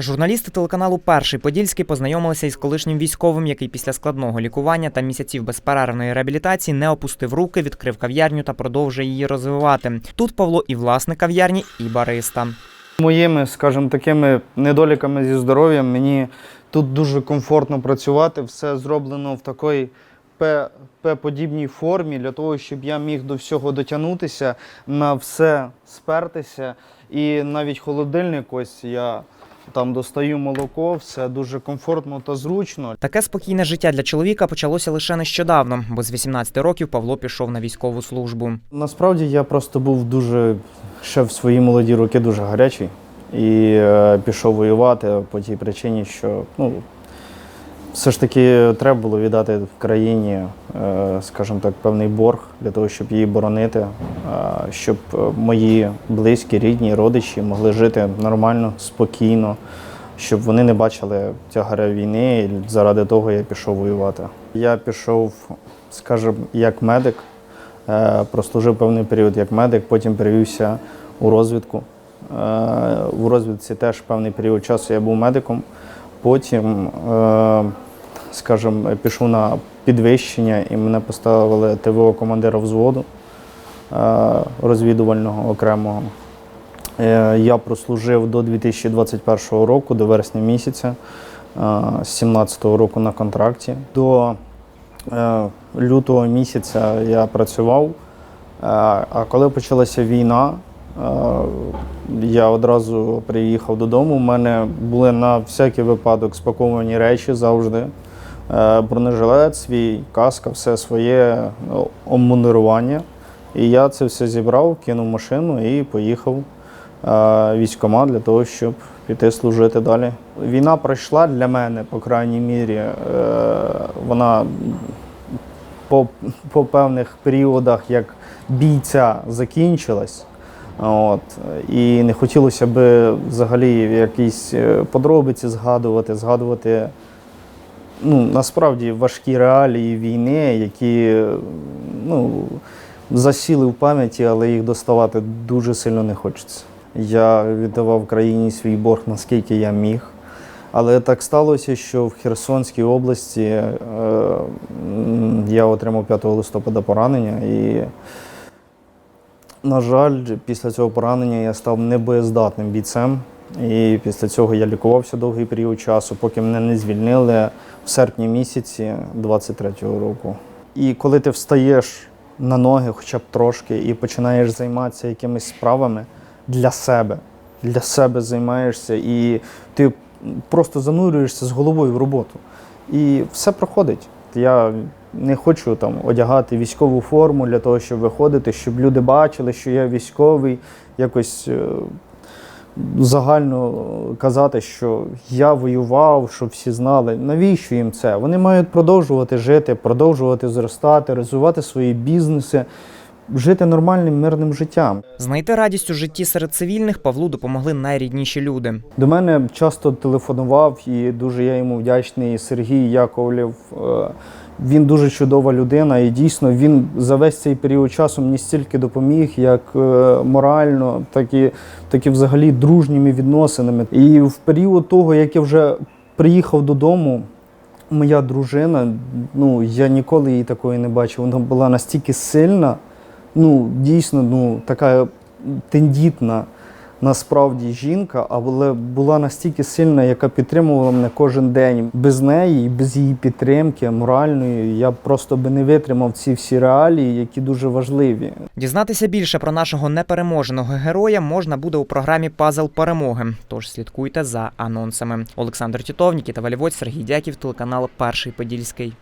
Журналісти телеканалу Перший Подільський познайомилися із колишнім військовим, який після складного лікування та місяців безперервної реабілітації не опустив руки, відкрив кав'ярню та продовжує її розвивати. Тут Павло і власник кав'ярні, і бариста. Моїми, скажімо, такими недоліками зі здоров'ям мені тут дуже комфортно працювати. Все зроблено в такій П-подібній формі для того, щоб я міг до всього дотягнутися, на все спертися. І навіть холодильник, ось я там достаю молоко, все дуже комфортно та зручно. Таке спокійне життя для чоловіка почалося лише нещодавно, бо з 18 років Павло пішов на військову службу. Насправді я просто був дуже ще в свої молоді роки дуже гарячий і е, пішов воювати по тій причині, що ну, все ж таки треба було віддати в країні, е, скажімо так, певний борг для того, щоб її боронити, е, щоб е, мої близькі, рідні, родичі могли жити нормально, спокійно, щоб вони не бачили тягаря війни. І заради того я пішов воювати. Я пішов, скажімо, як медик. Прослужив певний період як медик, потім перевівся у розвідку. У розвідці теж певний період часу я був медиком. Потім, е, скажімо, пішов на підвищення і мене поставили ТВО командира взводу е, розвідувального окремого. Е, Я прослужив до 2021 року, до вересня місяця, з 2017 року на контракті. До лютого місяця я працював, а коли почалася війна, я одразу приїхав додому. У мене були на всякий випадок спаковані речі завжди. Е, Бронежилет, свій, каска, все своє ну, обмундирування. І я це все зібрав, кинув машину і поїхав е, в військкомат для того, щоб піти служити далі. Війна пройшла для мене, по крайній мірі. Е, вона по, по певних періодах як бійця закінчилась. От, і не хотілося б взагалі якісь е, подробиці згадувати, згадувати ну, насправді важкі реалії війни, які ну, засіли в пам'яті, але їх доставати дуже сильно не хочеться. Я віддавав країні свій борг, наскільки я міг. Але так сталося, що в Херсонській області е, я отримав 5 листопада поранення і, на жаль, після цього поранення я став небоєздатним бійцем. І після цього я лікувався довгий період часу, поки мене не звільнили в серпні місяці 23-го року. І коли ти встаєш на ноги хоча б трошки і починаєш займатися якимись справами для себе, для себе займаєшся, і ти просто занурюєшся з головою в роботу. І все проходить. Я не хочу там одягати військову форму для того, щоб виходити, щоб люди бачили, що я військовий, якось е, загально казати, що я воював, щоб всі знали. Навіщо їм це? Вони мають продовжувати жити, продовжувати зростати, розвивати свої бізнеси, жити нормальним мирним життям. Знайти радість у житті серед цивільних Павлу допомогли найрідніші люди. До мене часто телефонував і дуже я йому вдячний Сергій Яковлєв. Е, Він дуже чудова людина, і дійсно він за весь цей період часу мені стільки допоміг, як е, морально, так і, так і взагалі дружніми відносинами. І в період того, як я вже приїхав додому, моя дружина, ну я ніколи її такої не бачив. Вона була настільки сильна, ну дійсно, ну така тендітна насправді жінка, але була настільки сильна, яка підтримувала мене кожен день. Без неї, без її підтримки моральної, я просто би не витримав ці всі реалії, які дуже важливі. Дізнатися більше про нашого непереможеного героя можна буде у програмі Пазл перемоги. Тож слідкуйте за анонсами. Олександр Тітов, Нікіта Валівоць, Сергій Дяків, телеканал Перший Подільський.